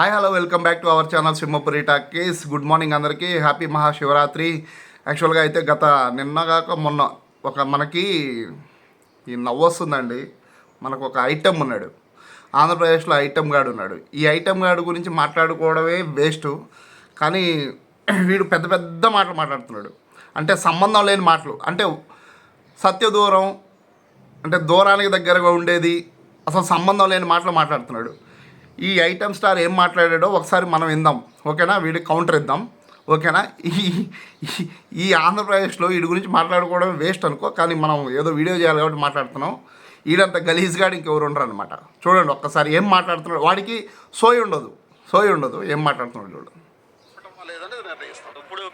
Hi hello welcome back to our channel Simhapuri talkies good morning అందరికీ. Happy Mahashivratri యాక్చువల్గా అయితే గత నిన్నగాక మొన్న ఒక మనకి ఈ నవ్వు వస్తుందండి. మనకు ఒక ఐటమ్ ఉన్నాడు. ఆంధ్రప్రదేశ్లో ఐటమ్ గాడు ఉన్నాడు. ఈ ఐటమ్ గాడు గురించి మాట్లాడుకోవడమే వేస్ట్ కానీ వీడు పెద్ద పెద్ద మాటలు మాట్లాడుతున్నాడు. అంటే సంబంధం లేని మాటలు. అంటే సత్య దూరం అంటే దూరానికి దగ్గరగా ఉండేది అసలు సంబంధం లేని మాటలు మాట్లాడుతున్నాడు. ఈ ఐటమ్ స్టార్ ఏం మాట్లాడాడో ఒకసారి మనం విందాం. ఓకేనా? వీడికి కౌంటర్ ఇద్దాం. ఓకేనా? ఈ ఈ- ఆంధ్రప్రదేశ్లో వీడి గురించి మాట్లాడుకోవడం వేస్ట్ అనుకో కానీ మనం ఏదో వీడియో చేయాలి కాబట్టి మాట్లాడుతున్నాం. వీడంత గలీజ్గాడు ఇంకెవరు ఉండరు అనమాట చూడండి ఒక్కసారి ఏం మాట్లాడుతున్నాడు? వాడికి సోయి ఉండదు. సోయి ఉండదు. ఏం మాట్లాడుతున్నాడు చూడండి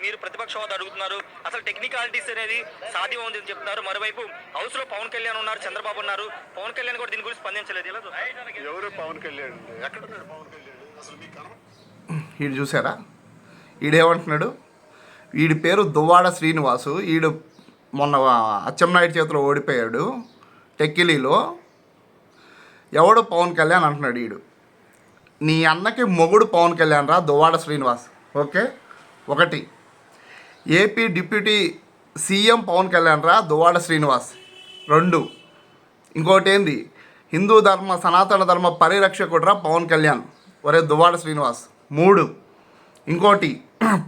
మీరు ప్రతిపక్ష హోదా అడుగుతున్నారు. అసలు టెక్నికాలిటీస్ అనేది సాధ్యం ఉంది అని చెప్తున్నారు. మరోవైపు హౌస్లో పవన్ కళ్యాణ్ ఉన్నారు చంద్రబాబు ఉన్నారు. పవన్ కళ్యాణ్ కూడా దీని గురించి స్పందించలేదు. ఇలా చూస్తారు. ఎవరు పవన్ కళ్యాణ్ ఎక్కడున్నాడు పవన్ కళ్యాణ్? అసలు వీడు చూసారా వీడేమంటున్నాడు వీడి పేరు దువ్వాడ శ్రీనివాసు. వీడు మొన్న అచ్చెన్నాయుడు చేతిలో ఓడిపోయాడు టెక్కిలీలో. ఎవడు పవన్ కళ్యాణ్ అంటున్నాడు వీడు నీ అన్నకి మొగుడు పవన్ కళ్యాణ్ రా దువ్వాడ శ్రీనివాస్. ఓకే? ఒకటి. AP deputy CM Pawan Kalyan రా దువాడ శ్రీనివాస్. రెండు. ఇంకోటి ఏంది హిందూ ధర్మ సనాతన ధర్మ పరిరక్షకుడు రా పవన్ కళ్యాణ్. ఒరే దువ్వాడ శ్రీనివాస్. మూడు. ఇంకోటి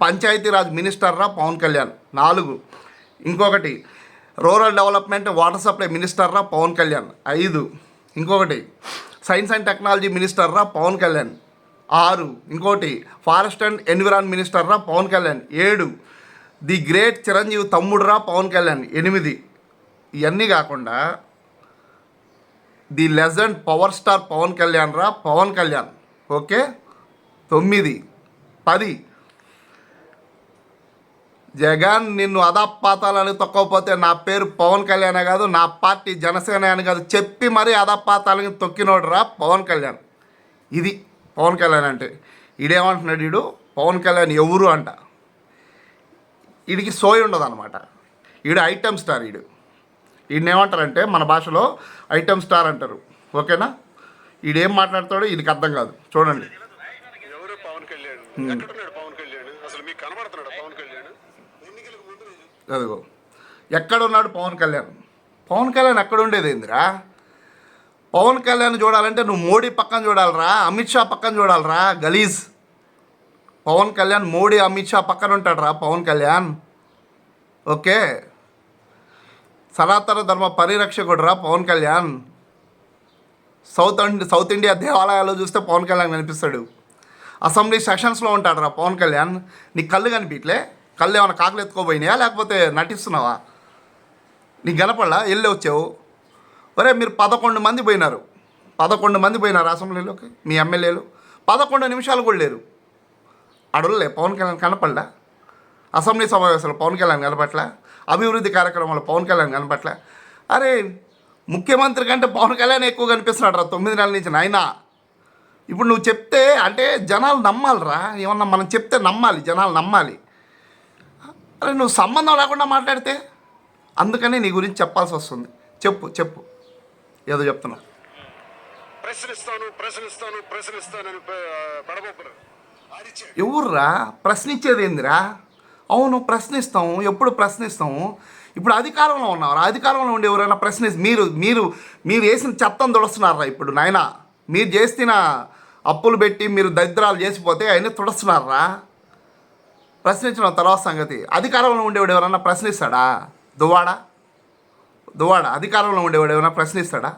పంచాయతీరాజ్ మినిస్టర్ రా పవన్ కళ్యాణ్. నాలుగు. ఇంకొకటి rural development water supply minister రా పవన్ కళ్యాణ్. ఐదు. ఇంకొకటి సైన్స్ అండ్ టెక్నాలజీ మినిస్టర్ రా పవన్ కళ్యాణ్. ఆరు. ఇంకోటి ఫారెస్ట్ అండ్ ఎన్విరాన్ మినిస్టర్ రా పవన్ కళ్యాణ్. ఏడు. ది గ్రేట్ చిరంజీవి తమ్ముడు రా పవన్ కళ్యాణ్ ఎనిమిది. ఇవన్నీ కాకుండా the legend power star Pawan Kalyan రా పవన్ కళ్యాణ్. ఓకే? తొమ్మిది. పది. జగన్ నిన్ను అదపాతాలని తొక్కకపోతే నా పేరు పవన్ కళ్యాణ్ కాదు నా పార్టీ జనసేన అని కాదు. చెప్పి మరీ అదపాతాలని తొక్కినోడు రా పవన్ కళ్యాణ్. ఇది పవన్ కళ్యాణ్ అంటే. ఈడేమంటున్నాడు వీడు పవన్ కళ్యాణ్ ఎవరు అంట. వీడికి సోయి ఉండదు అనమాట ఈడు ఐటమ్ స్టార్ వీడు వీడిని ఏమంటారంటే మన భాషలో ఐటమ్ స్టార్ అంటారు. ఓకేనా? ఈడేం మాట్లాడతాడో వీడికి అర్థం కాదు. చూడండి. అదిగో. ఎక్కడున్నాడు పవన్ కళ్యాణ్? పవన్ కళ్యాణ్ ఎక్కడ ఉండేది ఏందిరా? పవన్ కళ్యాణ్ చూడాలంటే నువ్వు మోడీ పక్కన చూడాలరా అమిత్ షా పక్కన చూడాలరా గలీజ్. పవన్ కళ్యాణ్ మోడీ అమిత్ షా పక్కన ఉంటాడురా పవన్ కళ్యాణ్. ఓకే. సనాతన ధర్మ పరిరక్షకుడు రా Pawan Kalyan. South and south India దేవాలయాల్లో చూస్తే పవన్ కళ్యాణ్ కనిపిస్తాడు. అసెంబ్లీ సెషన్స్లో ఉంటాడు రా పవన్ కళ్యాణ్. నీ కళ్ళు కనిపించలే కళ్ళు ఏమైనా కాకులు ఎత్తుకోపోయినాయా లేకపోతే నటిస్తున్నావా? నీకు కనపడలా? వెళ్ళి వచ్చావు? ఒరే మీరు పదకొండు మంది పోయినారు. పదకొండు మంది పోయినారు అసెంబ్లీలోకి మీ ఎమ్మెల్యేలు. పదకొండు నిమిషాలు కూడా లేరు. అడవులే పవన్ కళ్యాణ్ కనపడలా? అసెంబ్లీ సమావేశాలు పవన్ కళ్యాణ్ కనపట్ల అభివృద్ధి కార్యక్రమాలు పవన్ కళ్యాణ్ కనపట్ల అరే ముఖ్యమంత్రి కంటే పవన్ కళ్యాణ్ ఎక్కువ కనిపిస్తున్నాడు రా తొమ్మిది నెలల నుంచి నాయనా. ఇప్పుడు నువ్వు చెప్తే అంటే జనాలు నమ్మాలిరా. ఏమన్నా మనం చెప్తే నమ్మాలి జనాలు నమ్మాలి. అరే నువ్వు సంబంధం లేకుండా మాట్లాడితే? అందుకని నీ గురించి చెప్పాల్సి వస్తుంది. చెప్పు చెప్పు. ఏదో చెప్తున్నా. ప్రశ్నిస్తాను ప్రశ్నిస్తాను ప్రశ్నిస్తాను ఎవర్రా? ప్రశ్నించేది ఏందిరా అవును ప్రశ్నిస్తాము ఎప్పుడు ప్రశ్నిస్తాము ఇప్పుడు అధికారంలో ఉన్నారు అధికారంలో ఉండి ఎవరైనా ప్రశ్ని మీరు మీరు మీరు వేసిన చెత్తను తుడుస్తున్నారా ఇప్పుడు నాయన? మీరు చేసిన అప్పులు పెట్టి మీరు దరిద్రాలు చేసిపోతే ఆయన తుడుస్తున్నారా? ప్రశ్నించిన తర్వాత సంగతి. అధికారంలో ఉండేవాడు ఎవరైనా ప్రశ్నిస్తాడా? దువ్వాడా? దువ్వాడా? అధికారంలో ఉండేవాడు ఎవరైనా ప్రశ్నిస్తాడా?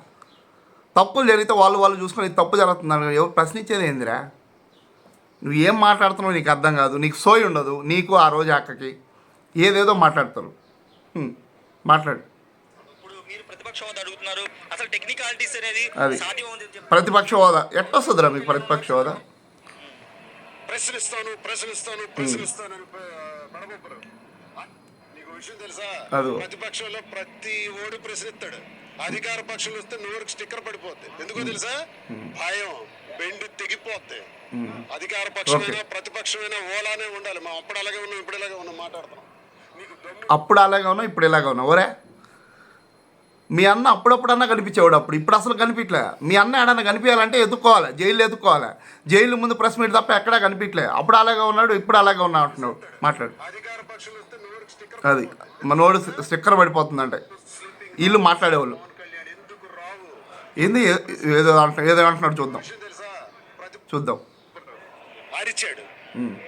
తప్పులు జరిగితే వాళ్ళు వాళ్ళు చూసుకొని తప్పు జరుగుతుందని ఎవరు ప్రశ్నించేది ఏందిరా? నువ్వు ఏం మాట్లాడుతున్నావు నీకు అర్థం కాదు నీకు సోయి ఉండదు నీకు ఆ రోజు అక్కకి. ఏదేదో మాట్లాడతారు. హ్మ్, మాట్లాడు. ఇప్పుడు మీరు ప్రతిపక్ష హోదా అడుగుతున్నారు. అసలు టెక్నికాలిటీస్ అనేది అది. ప్రతిపక్ష హోదా. ఎట్టొస్తుందిరా మీకు ప్రతిపక్ష హోదా? ప్రశ్నిస్తాను ప్రశ్నిస్తాను నీకు విషయం తెలుసా. ప్రతిపక్షంలో ప్రతి ఓడి ప్రశ్నిస్తాడు. అధికార పక్షంలో వస్తే నోరుకి స్టిక్కర్ పడిపోద్ది. ఎందుకో తెలుసా? భయం బెండు తెగిపోద్ది. అధికార పక్షమైనా ప్రతిపక్షమైనా ఓలానే ఉండాలి. మా అప్పుడు అలాగే ఉన్నాం ఇప్పుడు ఇలాగే ఉన్నాం అప్పుడు అలాగే ఉన్నావు ఇప్పుడు ఇలాగే ఉన్నావు ఒరే మీ అన్న అప్పుడప్పుడన్నా కనిపించేవాడు అప్పుడు. ఇప్పుడు అసలు కనిపించలే. మీ అన్న ఏడన్నా కనిపించాలంటే ఎత్తుక్కోవాలి జైలు ఎత్తుక్కోవాలి జైలు ముందు ప్రెస్ మీట్ తప్ప ఎక్కడా కనిపించలే. అప్పుడు అలాగే ఉన్నాడు ఇప్పుడు అలాగే ఉన్నా అంటున్నాడు. మాట్లాడు. అది మనోడు స్టిక్కర్ పడిపోతుందంటే. వీళ్ళు మాట్లాడేవాళ్ళు. కళ్యాణ్ ఎందుకు రావు? ఏంది? ఏదో అంట ఏదో అంటున్నాడు చూద్దాం. చూద్దాం. అరిచాడు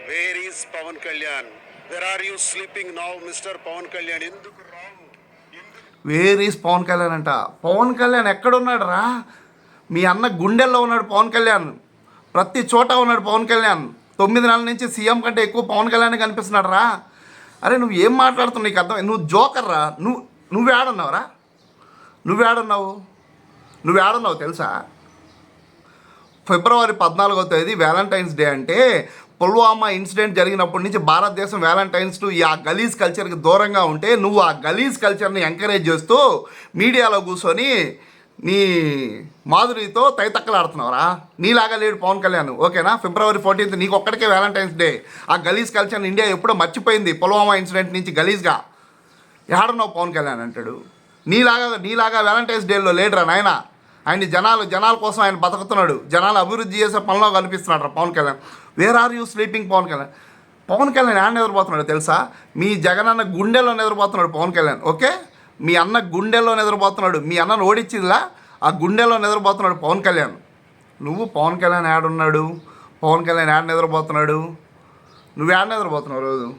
where is Pawan Kalyan where are you sleeping now mister Pawan Kalyan ఎందుకు రావు? వేర్ ఈస్ పవన్ కళ్యాణ్ అంట? పవన్ కళ్యాణ్ ఎక్కడున్నాడు రా మీ అన్న గుండెల్లో ఉన్నాడు పవన్ కళ్యాణ్ ప్రతి చోట ఉన్నాడు పవన్ కళ్యాణ్ తొమ్మిది నెలల నుంచి సీఎం కంటే ఎక్కువ పవన్ కళ్యాణ్ కనిపిస్తున్నాడు రా అరే నువ్వు ఏం మాట్లాడుతున్నావు? నీకు అర్థం నువ్వు జోకర్ రా నువ్వు నువ్వు ఏడున్నావురా నువ్వు ఏడున్నావు తెలుసా? ఫిబ్రవరి పద్నాలుగో తేదీ వ్యాలంటైన్స్ డే అంటే పుల్వామా ఇన్సిడెంట్ జరిగినప్పటి నుంచి భారతదేశం వ్యాలంటైన్స్ టు ఈ ఆ గలీజ్ కల్చర్కి దూరంగా ఉంటే నువ్వు ఆ గలీజ్ కల్చర్ని ఎంకరేజ్ చేస్తూ మీడియాలో కూర్చొని నీ మాధురితో తైతక్కలాడుతున్నావురా. నీలాగా లేడు పవన్ కళ్యాణ్. ఓకేనా? ఫిబ్రవరి ఫోర్టీన్త్ నీకు ఒక్కడికే వ్యాలంటైన్స్ డే. ఆ గలీజ్ కల్చర్ని ఇండియా ఎప్పుడో మర్చిపోయింది పుల్వామా ఇన్సిడెంట్ నుంచి గలీజ్గా. ఏడన్నావు పవన్ కళ్యాణ్ అంటాడు. నీలాగా నీలాగా వ్యాలంటైన్స్ డేలో లేడురా నాయనా. ఆయన జనాలు జనాల కోసం ఆయన బతుకుతున్నాడు. జనాలు అభివృద్ధి చేసే పనిలో కనిపిస్తున్నాడు Pawan Kalyan. Where are you sleeping Pawan Kalyan? Pawan Kalyan ఆయన నిద్రపోతున్నాడు తెలుసా? మీ జగనన్న గుండెల్లో నిద్రపోతున్నాడు పవన్ కళ్యాణ్ ఓకే? మీ అన్న గుండెల్లో నిద్రపోతున్నాడు. మీ అన్నను ఓడించిందిలా ఆ గుండెల్లో నిద్రపోతున్నాడు పవన్ కళ్యాణ్. నువ్వు పవన్ కళ్యాణ్ యాడున్నాడు? పవన్ కళ్యాణ్ యాడ్ నిద్రపోతున్నాడు? నువ్వు యాడ్ నిద్రపోతున్నావు రోజు?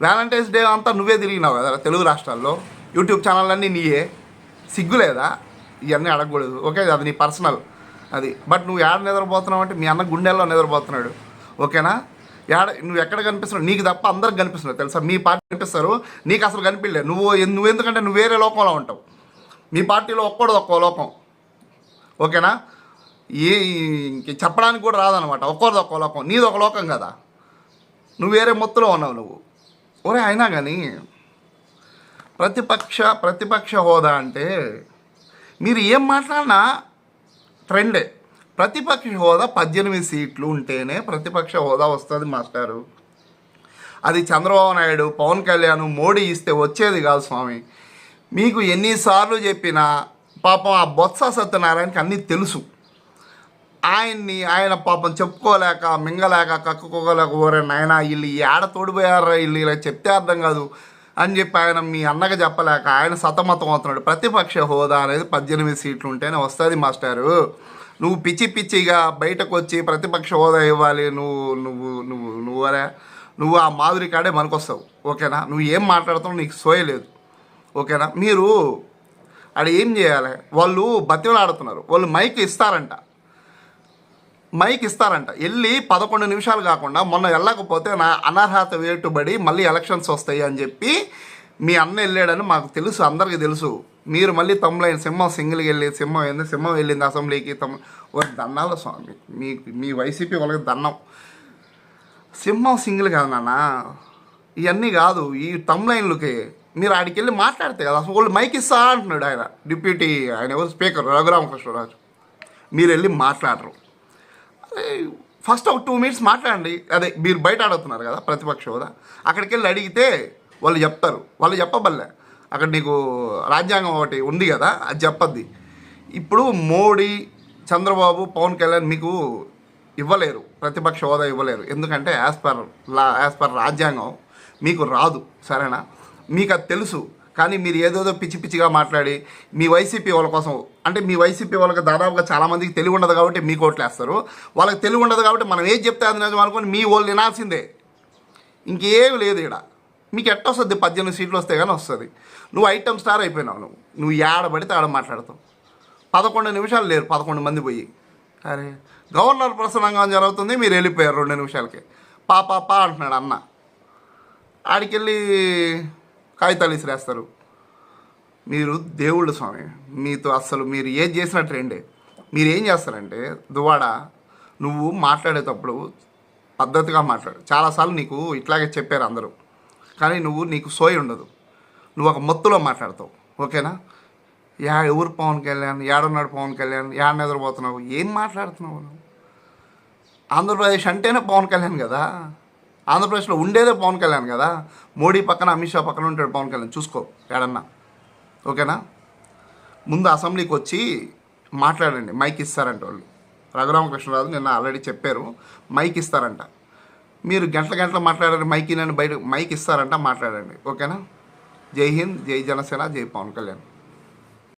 వ్యాలంటైన్స్ డే అంతా నువ్వే తిరిగినావు కదా తెలుగు రాష్ట్రాల్లో. యూట్యూబ్ ఛానల్ అన్నీ నీయే. సిగ్గు లేదా ఇవన్నీ అడగకూడదు. ఓకే అది నీ పర్సనల్. అది. బట్ నువ్వు ఏడ నిద్రపోతున్నావు అంటే మీ అన్న గుండెల్లో నిద్రపోతున్నాడు. ఓకేనా? ఏడ నువ్వు ఎక్కడ కనిపిస్తున్నావు? నీకు తప్ప అందరికి కనిపిస్తున్నావు తెలుసా? మీ పార్టీ కనిపిస్తారు. నీకు అసలు కనిపించలేదు. నువ్వు నువ్వు ఎందుకంటే నువ్వు వేరే లోకంలో ఉంటావు. మీ పార్టీలో ఒక్కడు ఒక్కో లోకం. ఓకేనా? ఏ ఇంక చెప్పడానికి కూడా రాదనమాట ఒక్కరిది ఒక్కో లోకం. నీది ఒక లోకం కదా. నువ్వు వేరే మొత్తులో ఉన్నావు నువ్వు. ఒరే అయినా కానీ ప్రతిపక్ష ప్రతిపక్ష హోదా అంటే మీరు ఏం మాట్లాడినా ట్రెండే. ప్రతిపక్ష హోదా పద్దెనిమిది సీట్లు ఉంటేనే ప్రతిపక్ష హోదా వస్తుంది మాస్టారు. అది చంద్రబాబు నాయుడు పవన్ కళ్యాణ్ మోడీ ఇస్తే వచ్చేది కాదు స్వామి. మీకు ఎన్నిసార్లు చెప్పినా పాపం ఆ బొత్స సత్యనారాయణకి అన్నీ తెలుసు. ఆయన్ని ఆయన పాపం చెప్పుకోలేక మింగలేక కక్కుకోలేక ఓరే నాయన వీళ్ళు ఏడ తోడిపోయారా వీళ్ళు ఇలా చెప్తే అర్థం కాదు. అని చెప్పి ఆయన మీ అన్నగా చెప్పలేక ఆయన సతమతం అవుతున్నాడు. ప్రతిపక్ష హోదా అనేది పద్దెనిమిది సీట్లు ఉంటేనే వస్తుంది మాస్టారు. నువ్వు పిచ్చి పిచ్చిగా బయటకు వచ్చి ప్రతిపక్ష హోదా ఇవ్వాలి నువ్వు నువ్వు నువ్వు నువ్వరే నువ్వు ఆ మాధురి కాడే మనకొస్తావు. ఓకేనా? నువ్వు ఏం మాట్లాడుతావు నీకు సోయలేదు ఓకేనా? మీరు అక్కడ ఏం చేయాలి? వాళ్ళు బతిమలాడుతున్నారు. వాళ్ళు మైక్ ఇస్తారంట. మైక్ ఇస్తారంట. వెళ్ళి పదకొండు నిమిషాలు కాకుండా మొన్న వెళ్ళకపోతే నా అనర్హత వేటుబడి మళ్ళీ ఎలక్షన్స్ వస్తాయి అని చెప్పి మీ అన్న వెళ్ళాడని మాకు తెలుసు అందరికీ తెలుసు. మీరు మళ్ళీ తమ్ములైన సింహం సింగిల్కి వెళ్ళి సింహం ఏంది? సింహం వెళ్ళింది అసెంబ్లీకి తమ్ ఒక దన్నాల స్వామి మీ మీ వైసీపీ వాళ్ళకి దన్నం. సింహం సింగిల్ కాదు నాన్న ఇవన్నీ కాదు ఈ తమ్లైన్లకి మీరు ఆడికి వెళ్ళి మాట్లాడితే కదా అసలు వాళ్ళు మైక్ ఇస్తా అంటున్నాడు ఆయన డిప్యూటీ ఆయన ఎవరు? స్పీకర్ రఘురామకృష్ణరాజు. మీరు వెళ్ళి మాట్లాడరు. ఫస్ట్ ఒక టూ మినిట్స్ మాట్లాడండి. అదే మీరు బయట ఆడుతున్నారు కదా ప్రతిపక్ష హోదా. అక్కడికి వెళ్ళి అడిగితే వాళ్ళు చెప్తారు. వాళ్ళు చెప్పబల్లే. అక్కడ నీకు రాజ్యాంగం ఒకటి ఉంది కదా అది చెప్పద్ది. ఇప్పుడు మోడీ చంద్రబాబు పవన్ కళ్యాణ్ మీకు ఇవ్వలేరు. ప్రతిపక్ష హోదా ఇవ్వలేరు. ఎందుకంటే as per law as per రాజ్యాంగం మీకు రాదు. సరేనా? మీకు అది తెలుసు. కానీ మీరు ఏదేదో పిచ్చి పిచ్చిగా మాట్లాడి మీ వైసీపీ వాళ్ళ కోసం అంటే మీ వైసీపీ వాళ్ళకి దాదాపుగా చాలామందికి తెలివి ఉండదు కాబట్టి మీకు ఓట్లు వేస్తారు వాళ్ళకి తెలివి ఉండదు కాబట్టి మనం ఏది చెప్తే అది నిజం అనుకొని మీ వాళ్ళు వినాల్సిందే ఇంకేం లేదు ఇక్కడ మీకు ఎట్ట వస్తుంది పద్దెనిమిది సీట్లు వస్తే కానీ వస్తుంది. నువ్వు ఐటమ్ స్టార్ అయిపోయినావు నువ్వు. నువ్వు ఏడ పడితే ఆడ మాట్లాడతావు. పదకొండు నిమిషాలు లేరు పదకొండు మంది పోయి. అరే. గవర్నర్ ప్రసంగం జరుగుతుంది మీరు వెళ్ళిపోయారు రెండు నిమిషాలకి. పా పా పా అంటున్నాడు అన్న. ఆడికెళ్ళి కాగితాలు విసిరేస్తారు మీరు దేవుళ్ళు స్వామి మీతో అస్సలు మీరు ఏది చేసిన ట్రెండే. మీరు ఏం చేస్తారంటే దువాడ నువ్వు మాట్లాడేటప్పుడు పద్ధతిగా మాట్లాడు. చాలాసార్లు నీకు ఇట్లాగే చెప్పారు అందరూ. కానీ నువ్వు నీకు సోయి ఉండదు. నువ్వు ఒక మొత్తులో మాట్లాడతావు. ఓకేనా? యా ఎవరు పవన్ కళ్యాణ్? ఏడున్నాడు పవన్ కళ్యాణ్? యాడ నిద్రపోతున్నావు ఏం మాట్లాడుతున్నావు నువ్వు? ఆంధ్రప్రదేశ్ అంటేనే పవన్ కళ్యాణ్ కదా. ఆంధ్రప్రదేశ్లో ఉండేదే పవన్ కళ్యాణ్ కదా. మోడీ పక్కన అమిత్ షా పక్కన ఉంటాడు పవన్ కళ్యాణ్. చూసుకో ఏడన్నా. ఓకేనా? ముందు అసెంబ్లీకి వచ్చి మాట్లాడండి. మైక్ ఇస్తారంట వాళ్ళు. రఘురామకృష్ణరాజు నిన్న ఆల్రెడీ చెప్పారు. మైక్ ఇస్తారంట. మీరు గంటల గంటల మాట్లాడారు మైక్ నన్ను బయట మైక్ ఇస్తారంట మాట్లాడండి. ఓకేనా? జై హింద్ జై జనసేన జై పవన్ కళ్యాణ్.